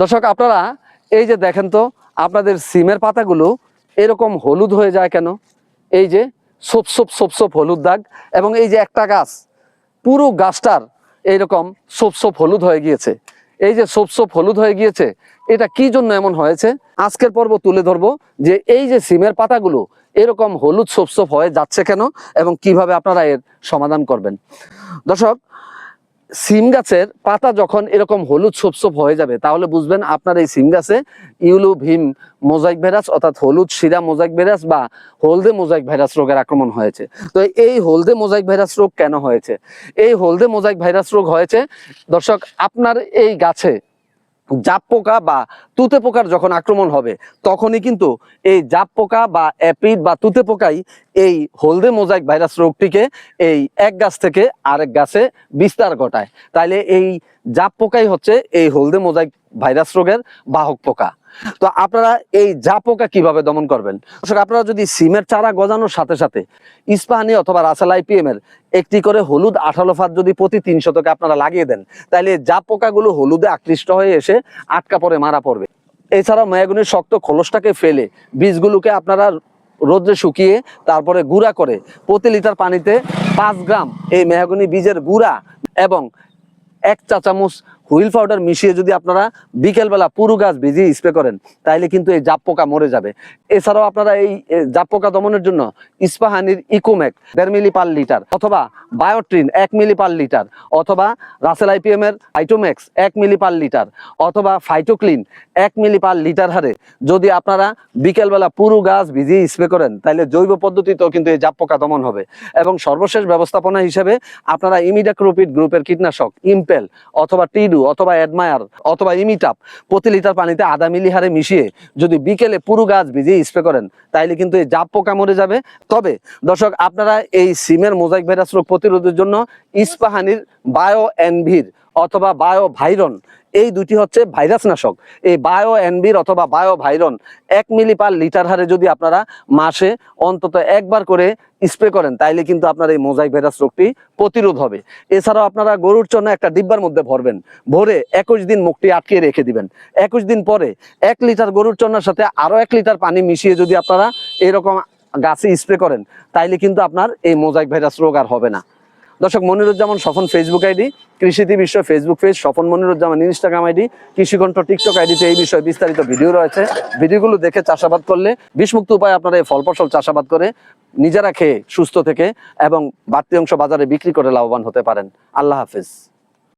দর্শক, আপনারা এই যে দেখেন তো, আপনাদের সিমের পাতাগুলো এরকম হলুদ হয়ে যায় কেন? এই যে সোপ সোপ সোপ সোপ হলুদ দাগ এবং এই যে একটা গাছ, পুরো গাছটার এইরকম সোপ সোপ হলুদ হয়ে গিয়েছে। এই যে সোপ সোপ হলুদ হয়ে গিয়েছে, এটা কি জন্য এমন হয়েছে? আজকের পর্ব তুলে ধরবো যে এই যে সিমের পাতাগুলো এরকম হলুদ, সোপ সোপ হয়ে যাচ্ছে কেন এবং কীভাবে আপনারা এর সমাধান করবেন। দর্শক সিম গাছের পাতা যখন এরকম হলুদ সোপসোপ হয়ে যাবে, তাহলে বুঝবেন আপনার এই সিম গাছে ইউলু ভীম মোজাইক ভাইরাস অর্থাৎ হলুদ শিরা মোজাইক ভাইরাস বা হলদে মোজাইক ভাইরাস রোগের আক্রমণ হয়েছে। তো এই হলদে মোজাইক ভাইরাস রোগ কেন হয়েছে? এই হলদে মোজাইক ভাইরাস রোগ হয়েছে, দর্শক, আপনার এই গাছে জাপ পোকা বা তুতে পোকার যখন আক্রমণ হবে, তখনই কিন্তু এই জাপ পোকা বা অ্যাপিড বা তুতে পোকাই এই হলদে মোজাইক ভাইরাস রোগটিকে এই এক গাছ থেকে আরেক গাছে বিস্তার ঘটায়। তাইলে এই জাপ পোকাই হচ্ছে এই হলদে মোজাইক ভাইরাস রোগের বাহক পোকা। তো আপনারা এই জাপ পোকা কীভাবে দমন করবেন? আপনারা যদি সিমের চারা গজানোর সাথে সাথে ইস্পাহানি অথবা রাসাল আইপিএম এর একটি করে হলুদ আঠালো ফাত যদি প্রতি তিন শতকে আপনারা লাগিয়ে দেন, তাহলে এই জাপ পোকাগুলো হলুদে আকৃষ্ট হয়ে এসে আটকা পড়ে, মারা পড়বে। এছাড়াও মেয়াগুনির শক্ত খোলসটাকে ফেলে বীজগুলোকে আপনারা রোদ্রে শুকিয়ে তারপরে গুঁড়া করে প্রতি লিটার পানিতে পাঁচ গ্রাম এই মেহাগুনি বীজের গুঁড়া এবং এক চা চামচ হুইল পাউডার মিশিয়ে যদি আপনারা বিকেলবেলা পুরো গাছ ভিজিয়ে স্প্রে করেন, তাইলে কিন্তু এই জাপ পোকা মরে যাবে। এছাড়াও আপনারা এই জাপ পোকা দমনের জন্য ইস্পাহানির ইকোমেক দেড় মিলি পার লিটার অথবা বায়োট্রিন এক মিলি পার লিটার অথবা রাসেল আইপিএম এর আইটোমেক্স এক মিলি পার লিটার অথবা ফাইটোক্লিন এক মিলি পার লিটার হারে যদি আপনারা বিকেলবেলা পুরো গাছ ভিজিয়ে স্প্রে করেন তাহলে জৈব পদ্ধতিতেও কিন্তু এই জাপ পোকা দমন হবে। এবং সর্বশেষ ব্যবস্থাপনা হিসেবে আপনারা ইমিডাক্রোপিড গ্রুপের কীটনাশক ইম্পেল অথবা টিডু অথবা অ্যাডমায়ার অথবা ইমিটাপ প্রতি লিটার পানিতে আধা মিলি হারে মিশিয়ে যদি বিকেলে পুরো গাছ ভিজিয়ে স্প্রে করেন, তাইলে কিন্তু এই জাপ পোকা মরে যাবে। তবে দর্শক, আপনারা এই সিমের মোজাইক ভাইরাস রোগ প্রতিরোধের জন্য ইস্পাহানির বায়ো এনভির অথবা বায়ো ভাইরন এই দুটি হচ্ছে ভাইরাস নাশক এই বায়ো এনবির অথবা বায়ো ভাইরন এক মিলি পার লিটার হারে যদি আপনারা মাসে অন্তত একবার করে স্প্রে করেন, তাইলে কিন্তু আপনার এই মোজাইক ভাইরাস রোগটি প্রতিরোধ হবে। এছাড়াও আপনারা গরুর জন্য একটা ডিব্বার মধ্যে ভরবেন। ভরে একুশ দিন মুখটি আটকে রেখে দিবেন। একুশ দিন পরে এক লিটার গরুর চন্নার সাথে আরও এক লিটার পানি মিশিয়ে যদি আপনারা এরকম গাছে স্প্রে করেন, তাইলে কিন্তু আপনার এই মোজাইক ভাইরাস রোগ আর হবে না। দর্শক মনিরুজ্জামান স্বপন ফেসবুক আইডি, কৃষিতে বিশ্ব Facebook page Swapan Moniruzzaman Instagram ID, Krishikantha TikTok আইডিতে এই বিষয়ে বিস্তারিত ভিডিও রয়েছে। ভিডিওগুলো দেখে চাষাবাদ করলে বিষমুক্ত উপায় আপনারা এই ফল ফসল চাষাবাদ করে নিজেরা খেয়ে সুস্থ থেকে এবং বাড়তি অংশ বাজারে বিক্রি করে লাভবান হতে পারেন। আল্লাহ হাফিজ।